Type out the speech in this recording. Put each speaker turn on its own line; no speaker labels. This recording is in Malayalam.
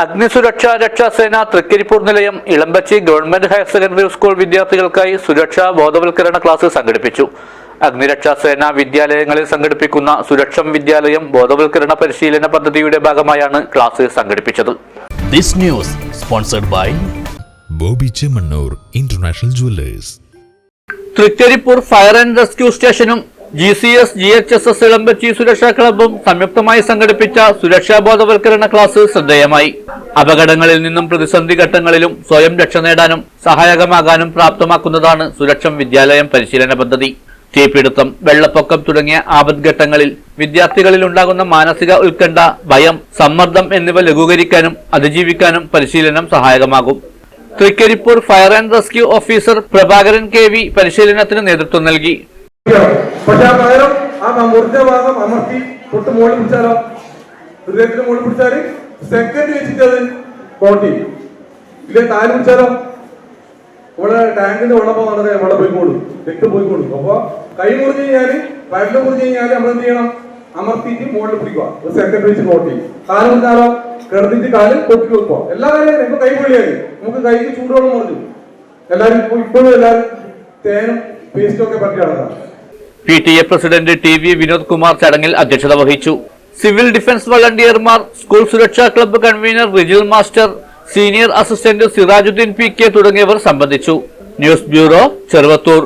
അഗ്നിസുരക്ഷാ രക്ഷാസേന തൃക്കരിപ്പൂർ നിലയം Elambachi government higher secondary school വിദ്യാർത്ഥികൾക്കായി സുരക്ഷാ ബോധവൽക്കരണ ക്ലാസ് സംഘടിപ്പിച്ചു. അഗ്നിരക്ഷാസേന വിദ്യാലയങ്ങളിൽ സംഘടിപ്പിക്കുന്ന സുരക്ഷം വിദ്യാലയം ബോധവൽക്കരണ പരിശീലന പദ്ധതിയുടെ ഭാഗമായാണ് ക്ലാസ് സംഘടിപ്പിച്ചത്.
This news sponsored by
Bobby Chemmanur international jewellers.
Trikaripur fire and rescue സ്റ്റേഷനും G C S G H S S Elambachi സുരക്ഷാ ക്ലബും സംയുക്തമായി സംഘടിപ്പിച്ച സുരക്ഷാ ബോധവൽക്കരണ ക്ലാസ് ശ്രദ്ധേയമായി. അപകടങ്ങളിൽ നിന്നും പ്രതിസന്ധി ഘട്ടങ്ങളിലും സ്വയം രക്ഷ നേടാനും സഹായകമാകാനും പ്രാപ്തമാക്കുന്നതാണ് സുരക്ഷം വിദ്യാലയം പരിശീലന പദ്ധതി. തീപിടുത്തം വെള്ളപ്പൊക്കം തുടങ്ങിയ ആപദ്ഘട്ടങ്ങളിൽ വിദ്യാർത്ഥികളിൽ ഉണ്ടാകുന്ന മാനസിക ഉത്കണ്ഠ ഭയം സമ്മർദ്ദം എന്നിവ ലഘൂകരിക്കാനും അതിജീവിക്കാനും പരിശീലനം സഹായകമാകും. Trikaripur fire and rescue officer Prabhakaran K V പരിശീലനത്തിന് നേതൃത്വം നൽകി.
പക്ഷേ ആ അമർത്തി സെക്കൻഡ് വെച്ചിട്ട് അത് കോട്ടി ഇല്ല പിടിച്ചാലോ ഇവിടെ ടാങ്കിന്റെ വെള്ളം പോകുന്നത് വെള്ളം പോയിക്കോളും രക്തം പോയിക്കോളും അപ്പൊ കൈ മുറിഞ്ഞു കഴിഞ്ഞാൽ വയറിൽ മുറിഞ്ഞു കഴിഞ്ഞാൽ നമ്മൾ എന്ത് ചെയ്യണം? അമർത്തിയിട്ട് മുകളിൽ പിടിക്കുക. ഒരു സെക്കൻഡ് വെച്ച് കോട്ടി കാലം എന്താണോ കിടന്നിട്ട് കാൽ പൊക്കി വെക്കുക. എല്ലാ കാര്യം ഇപ്പൊ കൈ പൊള്ളിയായി നമുക്ക് കൈക്ക് ചൂടുവെള്ളം മുറിഞ്ഞു. എല്ലാവരും ഇപ്പൊ ഇപ്പോഴും എല്ലാരും തേനും പേസ്റ്റും ഒക്കെ പറ്റി നടക്കാം
P T A president T V Vinod Kumar ചടങ്ങിൽ അധ്യക്ഷത വഹിച്ചു. സിവിൽ ഡിഫൻസ് വളണ്ടിയർമാർ സ്കൂൾ സുരക്ഷാ club convener Rijil master senior assistant Sirajuddin P K തുടങ്ങിയവർ സംബന്ധിച്ചു. News bureau Cheruvathur.